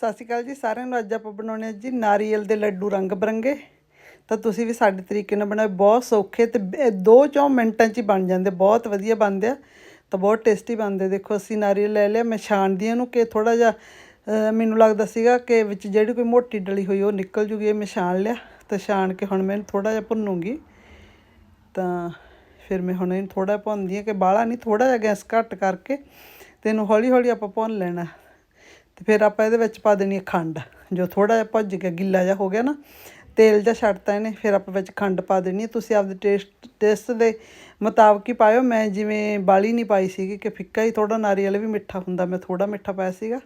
ਸਤਿ ਸ਼੍ਰੀ ਅਕਾਲ ਜੀ, ਸਾਰਿਆਂ ਨੂੰ ਅੱਜ ਆਪਾਂ ਬਣਾਉਣੇ ਆ ਜੀ ਨਾਰੀਅਲ ਦੇ ਲੱਡੂ ਰੰਗ ਬਰੰਗੇ। ਤਾਂ ਤੁਸੀਂ ਵੀ ਸਾਡੇ ਤਰੀਕੇ ਨਾਲ ਬਣਾਓ, ਬਹੁਤ ਸੌਖੇ ਤੇ ਬ- ਦੋ ਚੌ ਮਿੰਟਾਂ 'ਚ ਹੀ ਬਣ ਜਾਂਦੇ, ਬਹੁਤ ਵਧੀਆ ਬਣਦੇ ਆ। ਤਾਂ ਬਹੁਤ ਟੇਸਟੀ ਬਣਦੇ, ਦੇਖੋ ਅਸੀਂ ਨਾਰੀਅਲ ਲੈ ਲਿਆ, ਮੈਂ ਛਾਣਦੀ ਹਾਂ ਇਹਨੂੰ ਕਿ ਥੋੜਾ ਜਿਹਾ ਮੈਨੂੰ ਲੱਗਦਾ ਸੀਗਾ ਕਿ ਵਿੱਚ ਜਿਹੜੀ ਕੋਈ ਮੋਟੀ ਡਲੀ ਹੋਈ ਉਹ ਨਿਕਲ ਜੂਗੀ, ਇਹ ਮੈਂ ਛਾਣ ਲਿਆ। ਤਾਂ ਛਾਣ ਕੇ ਹੁਣ ਮੈਂ ਇਹਨੂੰ ਥੋੜਾ ਜਿਹਾ ਭੁੰਨੂਗੀ। ਤਾਂ ਫਿਰ ਮੈਂ ਹੁਣ ਇਹਨੂੰ ਥੋੜਾ ਭੁੰਨਦੀ ਹਾਂ ਕਿ ਬਾਹਲਾ ਨਹੀਂ ਥੋੜਾ ਜਿਹਾ ਗੈਸ ਘੱਟ ਕਰਕੇ ਤੇ ਇਹਨੂੰ ਹੌਲੀ ਹੌਲੀ ਆਪਾਂ ਭੁੰਨ ਲੈਣਾ। ਤੇ ਫਿਰ ਆਪਾਂ ਇਹਦੇ ਵਿੱਚ ਪਾ ਦੇਣੀ ਹੈ ਖੰਡ, ਜੋ ਥੋੜਾ ਜਿਹਾ ਭੁੱਜ ਗਿਆ, ਗਿੱਲਾ ਜਿਹਾ ਹੋ ਗਿਆ ਨਾ, ਤੇਲ ਜਿਹਾ ਛੱਡਤਾ ਇਹਨੇ, ਫਿਰ ਆਪਾਂ ਵਿੱਚ ਖੰਡ ਪਾ ਦੇਣੀ ਹੈ। ਤੁਸੀਂ ਆਪਦੇ ਟੇਸਟ ਟੇਸਟ ਦੇ ਮੁਤਾਬਕ ਹੀ ਪਾਇਓ। ਮੈਂ ਜਿਵੇਂ ਬਾਲੀ ਨਹੀਂ ਪਾਈ ਸੀਗੀ, ਕਿ ਫਿੱਕਾ ਹੀ ਥੋੜਾ ਨਾਰੀਅਲ ਵੀ ਮਿੱਠਾ ਹੁੰਦਾ, ਮੈਂ ਥੋੜਾ ਮਿੱਠਾ ਪਾਇਆ ਸੀਗਾ।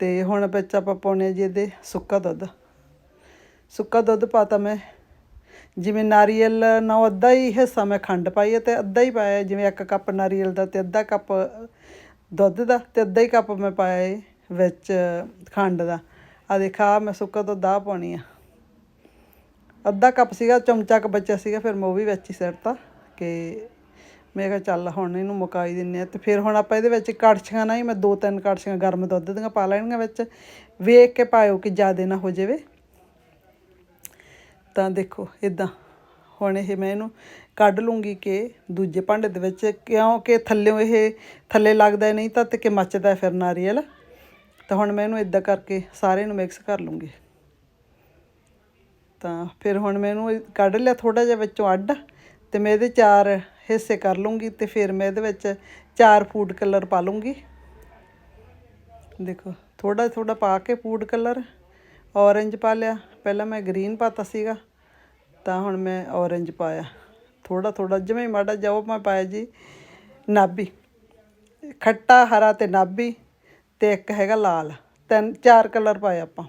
ਤੇ ਹੁਣ ਵਿੱਚ ਆਪਾਂ ਪਾਉਣੇ ਆ ਜੀ ਇਹਦੇ ਸੁੱਕਾ ਦੁੱਧ। ਸੁੱਕਾ ਦੁੱਧ ਪਾਤਾ ਮੈਂ। ਜਿਵੇਂ ਨਾਰੀਅਲ ਨਾ ਅੱਧਾ ਹੀ ਹਿੱਸਾ ਮੈਂ ਖੰਡ ਪਾਈ ਹੈ ਤੇ ਅੱਧਾ ਹੀ ਪਾਇਆ ਜਿਵੇਂ ਇੱਕ ਕੱਪ ਨਾਰੀਅਲ ਦਾ ਤੇ ਅੱਧਾ ਕੱਪ ਦੁੱਧ ਦਾ ਤੇ ਅੱਧਾ ਹੀ ਕੱਪ ਮੈਂ ਪਾਇਆ ਹੈ। ਵਿੱਚ ਖੰਡ ਦਾ। ਆ ਦੇਖਾ ਮੈਂ ਸੁੱਕਾ ਤੋਂ ਆ ਪਾਉਣੀ ਆ। ਅੱਧਾ ਕੱਪ ਸੀਗਾ, ਚਮਚਾ ਕ ਬਚਿਆ ਸੀਗਾ, ਫਿਰ ਮੈਂ ਉਹ ਵੀ ਵਿੱਚ ਹੀ ਸਿੱਟਤਾ ਕਿ ਮੈਂ ਕਿਹਾ ਚੱਲ ਹੁਣ ਇਹਨੂੰ ਮੁਕਾਈ ਦਿੰਨੇ ਆ ਤੇ ਫਿਰ ਹੁਣ ਆਪਾਂ ਇਹਦੇ ਵਿੱਚ ਕੜਛੀਆਂ ਨਾ ਹੀ ਮੈਂ ਦੋ ਤਿੰਨ ਕੜਛੀਆਂ ਗਰਮ ਦੁੱਧ ਦੀਆਂ ਪਾ ਲੈਣੀਆਂ ਵਿੱਚ। ਵੇਖ ਕੇ ਪਾਇਓ ਕਿ ਜ਼ਿਆਦਾ ਨਾ ਹੋ ਜਾਵੇ। ਤਾਂ ਦੇਖੋ ਇਦਾਂ ਹੁਣ ਇਹ ਮੈਂ ਇਹਨੂੰ ਕੱਢ ਲੂੰਗੀ ਕਿ ਦੂਜੇ ਭਾਂਡੇ ਦੇ ਵਿੱਚ ਕਿਉਂਕਿ ਥੱਲੇੋਂ ਇਹ ਥੱਲੇ ਲੱਗਦਾ ਨਹੀਂ ਤਾਂ ਤੇ ਕਿ ਮੱਚਦਾ ਫਿਰ ਨਾਰੀਅਲ। ਤਾਂ ਹੁਣ ਮੈਂ ਇਹਨੂੰ ਇਦਾਂ ਕਰਕੇ ਸਾਰੇ ਨੂੰ ਮਿਕਸ ਕਰ ਲੂੰਗੀ। ਤਾਂ ਫਿਰ ਹੁਣ ਮੈਂ ਇਹਨੂੰ ਕੱਢ ਲਿਆ ਥੋੜਾ ਜਿਹਾ ਵਿੱਚੋਂ ਅੱਡ ਤੇ ਮੈਂ ਇਹਦੇ ਚਾਰ ਹਿੱਸੇ ਕਰ ਲੂੰਗੀ ਤੇ ਫਿਰ ਮੈਂ ਇਹਦੇ ਵਿੱਚ ਚਾਰ ਫੂਡ ਕਲਰ ਪਾ ਲੂੰਗੀ। ਦੇਖੋ ਥੋੜਾ ਥੋੜਾ ਪਾ ਕੇ ਫੂਡ ਕਲਰ ਔਰੇਂਜ ਪਾ ਲਿਆ। ਪਹਿਲਾਂ ਮੈਂ ਗ੍ਰੀਨ ਪਾਤਾ ਸੀਗਾ, ਤਾਂ ਹੁਣ ਮੈਂ ਔਰੇਂਜ ਪਾਇਆ। ਥੋੜਾ ਥੋੜਾ ਜਿਵੇਂ ਮਾੜਾ ਜਿਹਾ ਉਹ ਮੈਂ ਪਾਇਆ ਜੀ, ਨਾਭੀ। ਖੱਟਾ, ਹਰਾ ਤੇ ਨਾਭੀ। ਤੇ ਇੱਕ ਹੈਗਾ ਲਾਲ। ਤਿੰਨ, ਚਾਰ ਕਲਰ ਪਾਏ ਆਪਾਂ।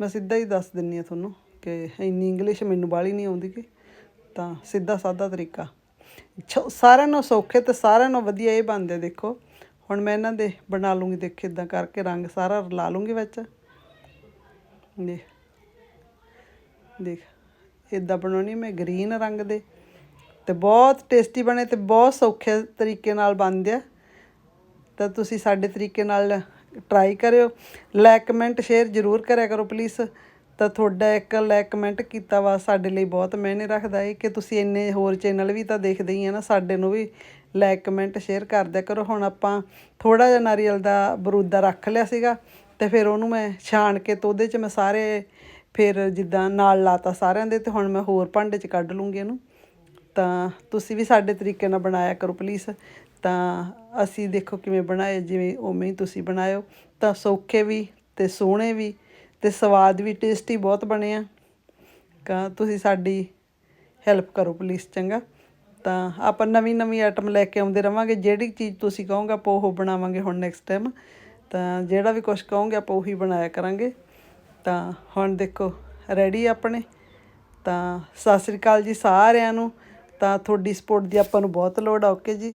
ਮੈਂ ਸਿੱਧਾ ਹੀ ਦੱਸ ਦਿੰਨੀ ਆ ਤੁਹਾਨੂੰ ਕਿ ਇੰਨੀ ਇੰਗਲਿਸ਼ ਮੈਨੂੰ ਬਾਹਲੀ ਨਹੀਂ ਆਉਂਦੀ ਕਿ ਤਾਂ ਸਿੱਧਾ ਸਾਦਾ ਤਰੀਕਾ। ਛ- ਸਾਰਿਆਂ ਨੂੰ ਸੌਖੇ ਤੇ ਸਾਰਿਆਂ ਨੂੰ ਵਧੀਆ ਇਹ ਬਣਦੇ ਦੇਖੋ। ਹੁਣ ਮੈਂ ਇਹਨਾਂ ਦੇ ਬਣਾ ਲੂੰਗੀ, ਦੇਖ ਇਦਾਂ ਕਰਕੇ ਰੰਗ ਸਾਰਾ ਲਾ ਲੂੰਗੀ ਵਿੱਚ। ਦੇਖ ਦੇਖ ਇਦਾਂ ਬਣਾਉਣੀ ਮੈਂ ਗ੍ਰੀਨ ਰੰਗ ਦੇ। ਤੇ ਬਹੁਤ ਟੇਸਟੀ ਬਣੇ ਤੇ ਬਹੁਤ ਸੌਖੇ ਤਰੀਕੇ ਨਾਲ ਬਣਦੇ ਆ। ਤਾਂ ਤੁਸੀਂ ਸਾਡੇ ਤਰੀਕੇ ਨਾਲ ਟਰਾਈ ਕਰਿਓ। ਲਾਈਕ ਕਮੈਂਟ ਸ਼ੇਅਰ ਜ਼ਰੂਰ ਕਰਿਆ ਕਰੋ ਪਲੀਜ਼ ਤਾਂ ਤੁਹਾਡਾ ਇੱਕ ਲਾਈਕ ਕਮੈਂਟ ਕੀਤਾ ਵਾ ਸਾਡੇ ਲਈ ਬਹੁਤ ਮਾਇਨੇ ਰੱਖਦਾ ਹੈ ਕਿ ਤੁਸੀਂ ਇੰਨੇ ਹੋਰ ਚੈਨਲ ਵੀ ਤਾਂ ਦੇਖਦੇ ਹੀ ਆ ਨਾ, ਸਾਡੇ ਨੂੰ ਵੀ ਲਾਈਕ ਕਮੈਂਟ ਸ਼ੇਅਰ ਕਰ ਦਿਆ ਕਰੋ। ਹੁਣ ਆਪਾਂ ਥੋੜਾ ਜਿਹਾ ਨਾਰੀਅਲ ਦਾ ਬਰੂਦਾ ਰੱਖ ਲਿਆ ਸੀਗਾ, ਤੇ ਫਿਰ ਉਹਨੂੰ ਮੈਂ ਛਾਣ ਕੇ ਤੇ ਉਹਦੇ 'ਚ ਮੈਂ ਸਾਰੇ ਫਿਰ ਜਿੱਦਾਂ ਨਾਲ ਲਾਤਾ ਸਾਰਿਆਂ ਦੇ, ਤੇ ਹੁਣ ਮੈਂ ਹੋਰ ਭਾਂਡੇ 'ਚ ਕੱਢ ਲੂੰਗੀ ਇਹਨੂੰ। ਤਾਂ ਤੁਸੀਂ ਵੀ ਸਾਡੇ ਤਰੀਕੇ ਨਾਲ ਬਣਾਇਆ ਕਰੋ ਪਲੀਜ਼ ਤਾਂ ਅਸੀਂ ਦੇਖੋ ਕਿਵੇਂ ਬਣਾਏ, ਜਿਵੇਂ ਉਵੇਂ ਹੀ ਤੁਸੀਂ ਬਣਾਇਓ। ਤਾਂ ਸੌਖੇ ਵੀ ਤੇ ਸੋਹਣੇ ਵੀ ਤੇ ਸਵਾਦ ਵੀ ਟੇਸਟੀ ਬਹੁਤ ਬਣੇ ਆ। ਕਾ ਤੁਸੀਂ ਸਾਡੀ ਹੈਲਪ ਕਰੋ ਪਲੀਜ਼ ਚੰਗਾ। ਤਾਂ ਆਪਾਂ ਨਵੀਂ ਨਵੀਂ ਆਈਟਮ ਲੈ ਕੇ ਆਉਂਦੇ ਰਵਾਂਗੇ। ਜਿਹੜੀ ਚੀਜ਼ ਤੁਸੀਂ ਕਹੋਗੇ ਆਪਾਂ ਉਹ ਬਣਾਵਾਂਗੇ ਹੁਣ ਨੈਕਸਟ ਟਾਈਮ ਤਾਂ ਜਿਹੜਾ ਵੀ ਕੁਝ ਕਹੋਗੇ ਆਪਾਂ ਉਹੀ ਬਣਾਇਆ ਕਰਾਂਗੇ। ਤਾਂ ਹੁਣ ਦੇਖੋ ਰੈਡੀ ਆਪਣੇ। ਤਾਂ ਸਤਿ ਸ੍ਰੀ ਅਕਾਲ ਜੀ ਸਾਰਿਆਂ ਨੂੰ। ਤਾਂ ਤੁਹਾਡੀ ਸਪੋਰਟ ਦੀ ਆਪਾਂ ਨੂੰ ਬਹੁਤ ਲੋੜ ਆ ਓਕੇ ਜੀ?